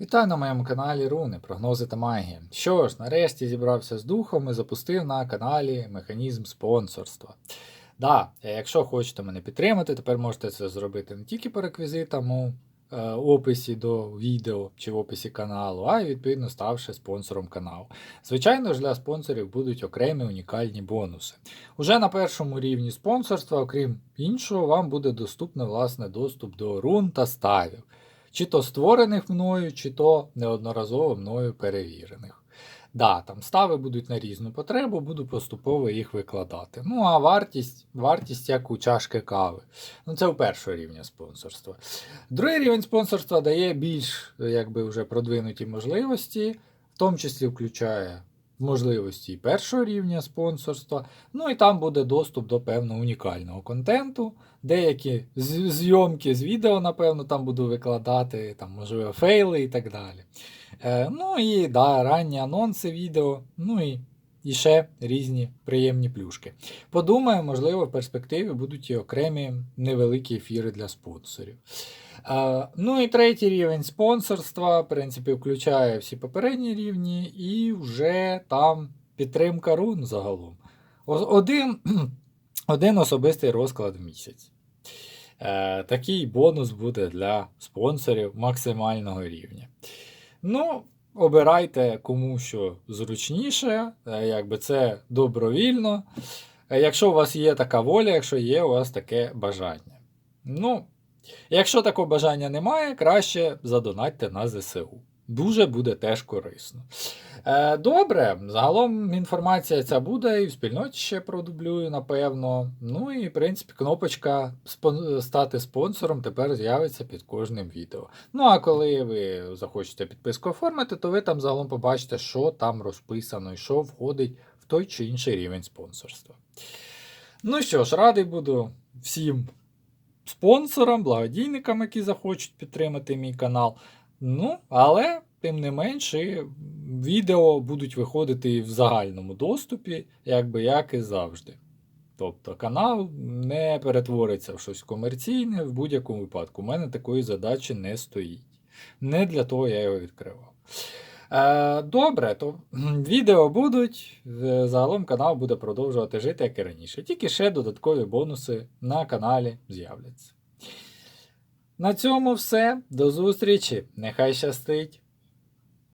Вітаю на моєму каналі Руни, прогнози та магія. Що ж, нарешті зібрався з духом і запустив на каналі механізм спонсорства. Да, е, якщо хочете мене підтримати, тепер можете це зробити не тільки по реквізитам у е, описі до відео чи в описі каналу, а й відповідно ставши спонсором каналу. Звичайно ж, для спонсорів будуть окремі унікальні бонуси. Уже на першому рівні спонсорства, окрім іншого, вам буде доступний власне доступ до рун та ставів чи то створених мною, чи то неодноразово мною перевірених. Да, там стави будуть на різну потребу, буду поступово їх викладати. Ну а вартість, вартість як у чашки кави. Ну це у першого рівня спонсорства. Другий рівень спонсорства дає більш якби, вже продвинуті можливості, в тому числі включає можливості першого рівня спонсорства. Ну і там буде доступ до певного унікального контенту. Деякі зйомки з відео, напевно, там буду викладати, там, можливо, фейли і так далі. Е, ну і да, ранні анонси відео, ну і, і ще різні приємні плюшки. Подумаю, можливо, в перспективі будуть і окремі невеликі ефіри для спонсорів. Е, ну і третій рівень спонсорства, в принципі, включає всі попередні рівні, і вже там підтримка рун загалом. Один, один особистий розклад в місяць. Е, такий бонус буде для спонсорів максимального рівня. Ну, обирайте кому що зручніше, е, якби це добровільно. Е, Якщо у вас є така воля, якщо є у вас таке бажання. Ну, якщо такого бажання немає, краще задонатьте на ЗСУ. Дуже буде теж корисно. Е, добре, загалом інформація ця буде і в спільноті ще продублюю, напевно. Ну і, в принципі, кнопочка стати спонсором тепер з'явиться під кожним відео. Ну а коли ви захочете підписку оформити, то ви там загалом побачите, що там розписано і що входить в той чи інший рівень спонсорства. Ну що ж, радий буду всім спонсорам, благодійникам, які захочуть підтримати мій канал. Ну, але, тим не менше, відео будуть виходити в загальному доступі, якби як і завжди. Тобто канал не перетвориться в щось комерційне в будь-якому випадку. У мене такої задачі не стоїть. Не для того я його відкривав. Е, добре, то відео будуть. е, Загалом канал буде продовжувати жити, як і раніше. Тільки ще додаткові бонуси на каналі з'являться. На цьому все. До зустрічі. Нехай щастить!